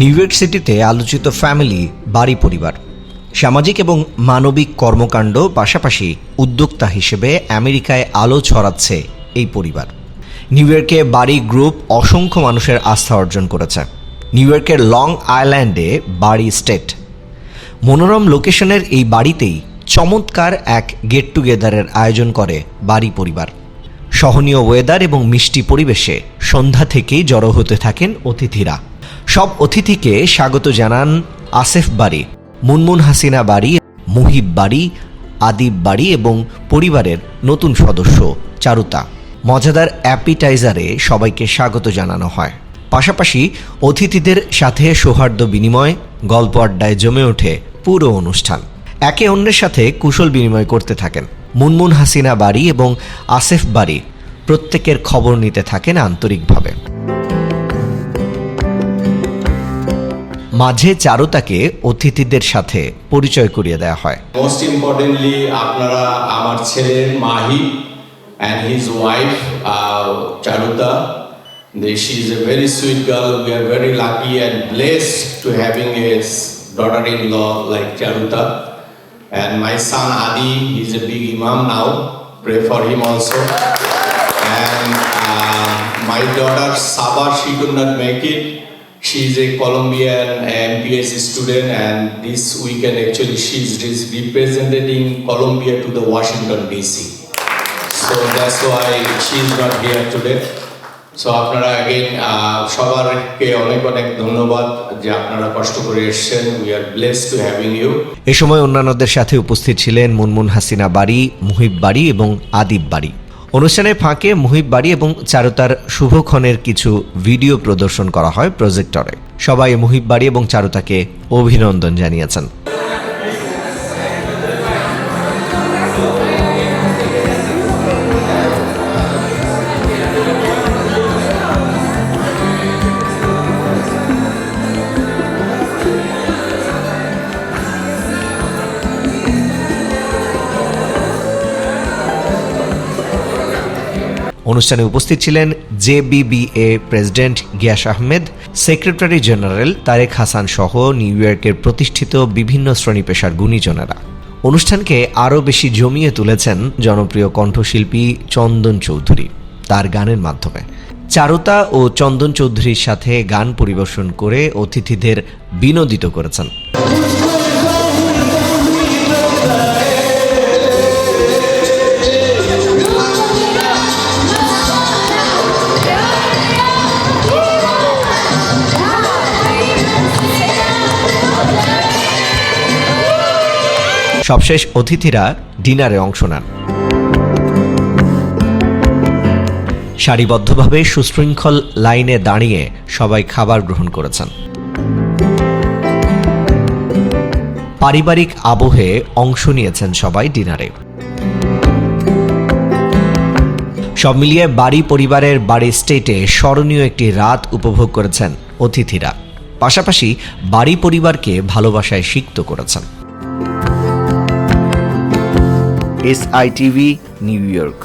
New York সিটিতে আলোচিত family, বাড়ি পরিবার। সামাজিক এবং মানবিক কর্মকাণ্ড পাশাপাশি উদ্যোক্তা হিসেবে আমেরিকায় আলো ছড়াচ্ছে এই পরিবার। নিউ ইয়র্কে বাড়ি গ্রুপ অসংখ্য মানুষের আস্থা অর্জন করেছে। নিউ ইয়র্কের লং আইল্যান্ডে বাড়ি স্টেট। মনোরম লোকেশনের এই বাড়িতেই চমৎকার এক গেট টুগেদারের আয়োজন করে বাড়ি পরিবার। সহনীয় ওয়েদার এবং মিষ্টি পরিবেশে সন্ধ্যা থেকেই জড়ো হতে থাকেন অতিথিরা। সব অতিথিকে স্বাগত জানান আসেফ বাড়ি, মুনমুন হাসিনা বাড়ি, মুহিব বাড়ি, আদিব বাড়ি এবং পরিবারের নতুন সদস্য চারুতা। মজাদার অ্যাপিটাইজারে সবাইকে স্বাগত জানানো হয়। পাশাপাশি অতিথিদের সাথে সৌহার্দ্য বিনিময়, গল্প আড্ডায় জমে ওঠে পুরো অনুষ্ঠান। একে অন্যের সাথে কুশল বিনিময় করতে থাকেন মুনমুন হাসিনা বাড়ি এবং আসেফ বাড়ি। প্রত্যেকের খবর নিতে থাকেন আন্তরিকভাবে। মাঝে চারুতাকে অতিথিদের সাথে পরিচয় করিয়ে দেওয়া হয়। মোস্ট ইম্পর্টেন্টলি আপনারা আমার ছেলে Mahi and his wife Charuta. She is a very sweet girl we are very lucky and blessed to having a daughter in law like Charuta. And my son Adi is a big imam now pray for him also uh, my daughter Saba, she could not make it. She is a Colombian MPS student, and this weekend actually she is representing Colombia to the Washington DC. So that's why she is not here today. So আপনারা again সবারকে অনেক অনেক ধন্যবাদ যে আপনারা কষ্ট করে এসেছেন we are bless to having you a সময় অন্যান্যদের সাথে উপস্থিত ছিলেন মুনমুন হাসিনা বাড়ি মুহিব বাড়ি এবং আদিব বাড়ি অনুষ্ঠানের ফাঁকে মুহিব বাড়ি এবং চারুতার শুভক্ষণের কিছু ভিডিও প্রদর্শন করা হয় প্রজেক্টরে। সবাই মুহিব বাড়ি এবং চারুতাকে অভিনন্দন জানিয়েছেন। অনুষ্ঠানে উপস্থিত ছিলেন JBBA president Gias Ahmed, secretary general Tareq Hasan সহ নিউ ইয়র্কের প্রতিষ্ঠিত বিভিন্ন শ্রেণি পেশার গুণীজনেরা। অনুষ্ঠানকে আরও বেশি জমিয়ে তুলেছেন জনপ্রিয় কণ্ঠশিল্পী চন্দন চৌধুরী তার গানের মাধ্যমে। চারুতা ও চন্দন চৌধুরীর সাথে গান পরিবেশন করে অতিথিদের বিনোদিত করেছেন। সবশেষ অতিথিরা ডিনারে অংশ নেন। সারিবদ্ধভাবে সুশৃঙ্খল লাইনে দাঁড়িয়ে সবাই খাবার গ্রহণ করেছেন। পারিবারিক আবহে অংশ নিয়েছেন সবাই ডিনারে। সব মিলিয়ে বাড়ি পরিবারের বাড়ি স্টেটে স্মরণীয় একটি রাত উপভোগ করেছেন অতিথিরা। পাশাপাশি বাড়ি পরিবারকে ভালোবাসায় সিক্ত করেছেন। S I TV New York.